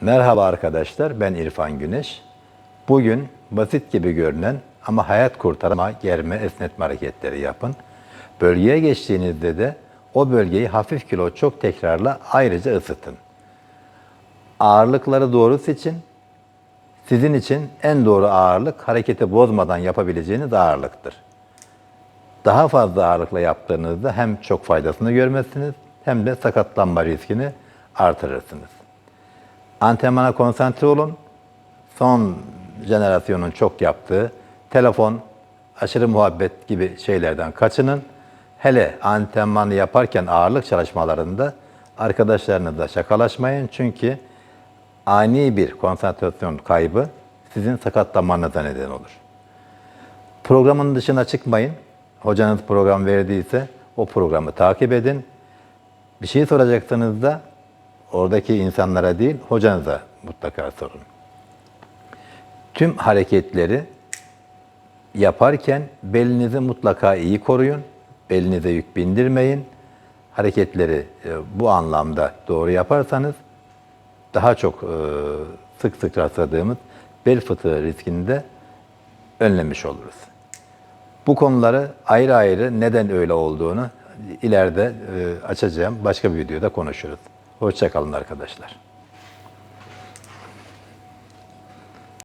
Merhaba arkadaşlar, ben İrfan Güneş. Bugün basit gibi görünen ama hayat kurtarma, germe, esnetme hareketleri yapın. Bölgeye geçtiğinizde de o bölgeyi hafif kilo çok tekrarla ayrıca ısıtın. Ağırlıkları doğru seçin. Sizin için en doğru ağırlık hareketi bozmadan yapabileceğiniz ağırlıktır. Daha fazla ağırlıkla yaptığınızda hem çok faydasını görmezsiniz hem de sakatlanma riskini artırırsınız. Antrenmana konsantre olun. Son jenerasyonun çok yaptığı telefon, aşırı muhabbet gibi şeylerden kaçının. Hele antrenmanı yaparken ağırlık çalışmalarında arkadaşlarınızla şakalaşmayın. Çünkü ani bir konsantrasyon kaybı sizin sakatlanmanıza neden olur. Programın dışına çıkmayın. Hocanız program verdiyse o programı takip edin. Bir şey soracaksanız da oradaki insanlara değil, hocanıza mutlaka sorun. Tüm hareketleri yaparken belinizi mutlaka iyi koruyun. Belinize yük bindirmeyin. Hareketleri e, bu anlamda doğru yaparsanız daha çok e, sık sık rastladığımız bel fıtığı riskini de önlemiş oluruz. Bu konuları ayrı ayrı neden öyle olduğunu ileride e, açacağım. Başka bir videoda konuşuruz. Hoşçakalın arkadaşlar.